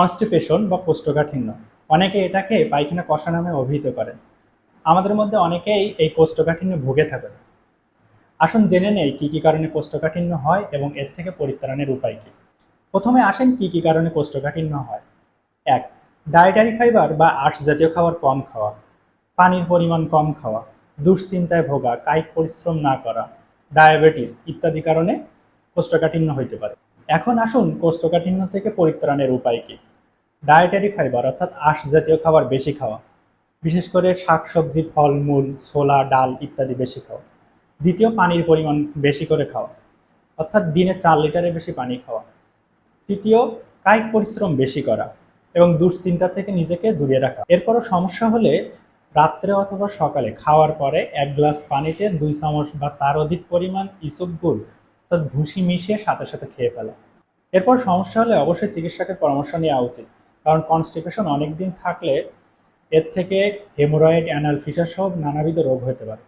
Constipation বা কোষ্ঠকাঠিন্য। অনেকে এটাকে পায়খানা কষা নামে অভিহিত করেন। আমাদের মধ্যে অনেকেই এই কোষ্ঠকাঠিন্য ভুগে থাকেন। আসুন জেনে নেই কী কী কারণে কোষ্ঠকাঠিন্য হয় এবং এর থেকে পরিত্রাণের উপায় কী। প্রথমে আসেন কী কী কারণে কোষ্ঠকাঠিন্য হয়। এক ডায়েটারি ফাইবার বা আঁশ জাতীয় খাবার কম খাওয়া। পানির পরিমাণ কম খাওয়া। দুশ্চিন্তায় ভোগা, কায়িক পরিশ্রম না করা। ডায়াবেটিস ইত্যাদি কারণে কোষ্ঠকাঠিন্য হইতে পারে। এখন আসুন কোষ্ঠকাঠিন্য থেকে পরিত্রাণের উপায় কি। ডায়েটারি ফাইবার অর্থাৎ আঁশ জাতীয় খাবার বেশি খাওয়া। বিশেষ করে শাকসবজি, ফলমূল, ছোলা, ডাল ইত্যাদি বেশি খাওয়া। দ্বিতীয়, পানির পরিমাণ বেশি করে খাওয়া। অর্থাৎ দিনে চার লিটারের বেশি পানি খাওয়া। তৃতীয়, কায়িক পরিশ্রম বেশি করা এবং দুশ্চিন্তা থেকে নিজেকে দূরে রাখা। এরপরও সমস্যা হলে রাত্রে অথবা সকালে খাওয়ার পরে এক গ্লাস পানিতে দুই চামচ বা তার অধিক পরিমাণ ইসবগুল অর্থাৎ ভুসি মিশিয়ে সাথে সাথে খেয়ে ফেলা। এরপর সমস্যা হলে অবশ্যই চিকিৎসকের পরামর্শ নেওয়া উচিত। কারণ কনস্টিপেশন অনেক দিন থাকলে এর থেকে হেমোরয়েড অ্যানাল ফিসার সহ নানাবিধ রোগ হতে পারে।